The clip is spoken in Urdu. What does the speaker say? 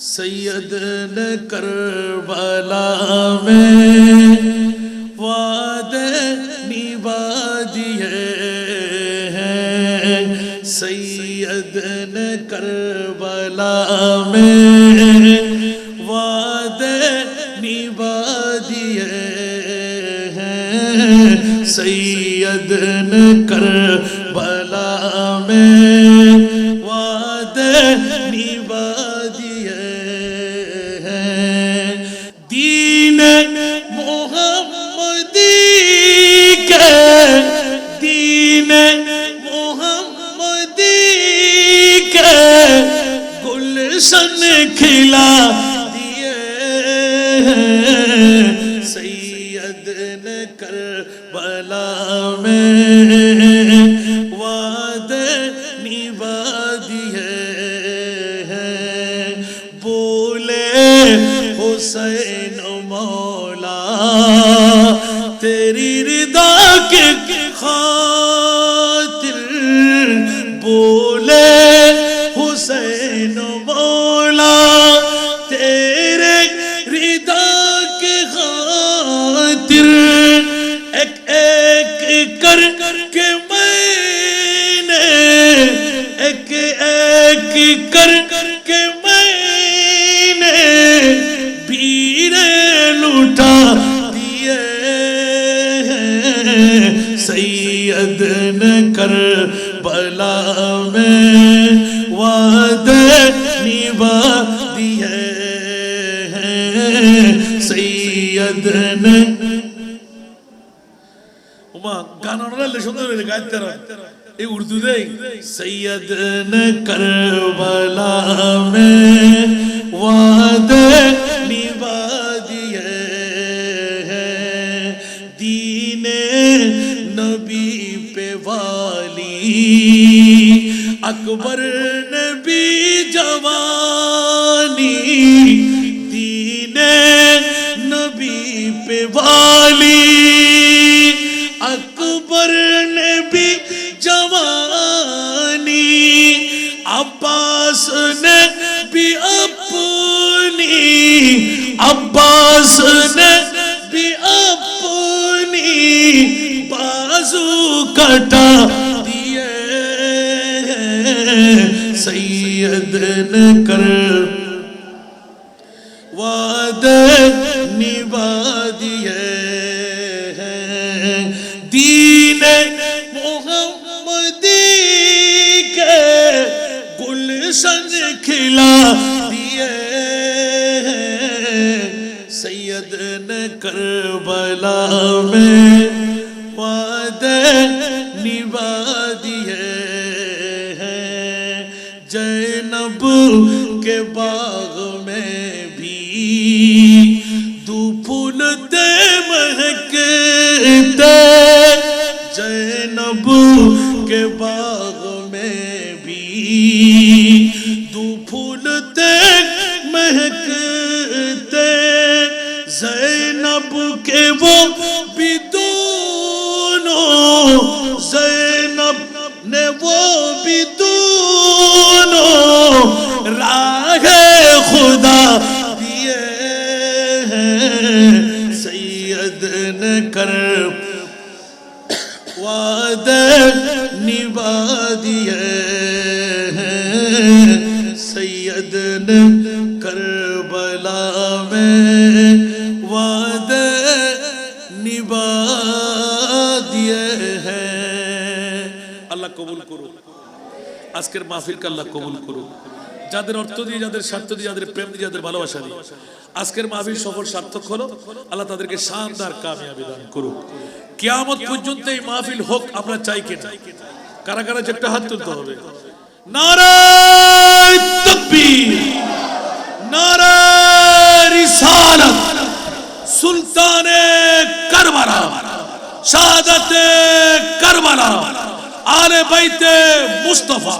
سید نے کربلا میں وعدے نبھا دیے ہیں سید نے کربلا میں وعدے نبھا دیے ہیں سید نے کربلا گلشن کھلا دیے سید نے کربلا میں وعدے نبھا دیے ہیں۔ بولے حسین مولا، تیری ردا کے خاطر بولے کر کے میں نے پیرے لوٹا دیے سید نے کر بلا میں وعدے نبا دیے سید نے گانا گانا لے شو گاتے رہے اردو دے۔ سید نے کربلا میں وعد نبا دیے ہیں دین نبی پہ والی اکبر عباس نے بھی اپنی بازو کٹا دیے۔ سید نے کر۔ وعدے نبا دیے۔ دین محمدی کے گلشن کھلا دیے۔ کربلا میں وعدے نبھا دیے ہیں۔ جینب کے باغ میں بھی دوپنتے مہکتے جینب کے باغ میں بھی دوپنتے مہکتے زینب يكئبوا بدونه زينب نبو بدونه راه خدا دیے ہیں سید نبادي کر وعدے আল্লাহ কবুল করুন আজকের মাহফিলকে আল্লাহ কবুল করুন যাদের অর্থ দিয়ে, যাদের স্বার্থ দিয়ে, যাদের প্রেম দিয়ে, যাদের ভালোবাসা দিয়ে। আজকের মাহফিল সফর সার্থক হলো। আল্লাহ তাদেরকে শানদার কামিয়াবি দান করুক। কিয়ামত পর্যন্ত এই মাহফিল হোক, আমরা চাই কিনা? কারা কারা যে একটা হাত তুলতে হবে? নারায় তাকবীর। নারায় রিসালাত। সুলতানে কারবালা। শাহাদাতে কারবালা আলে বাইতে মুস্তাফা।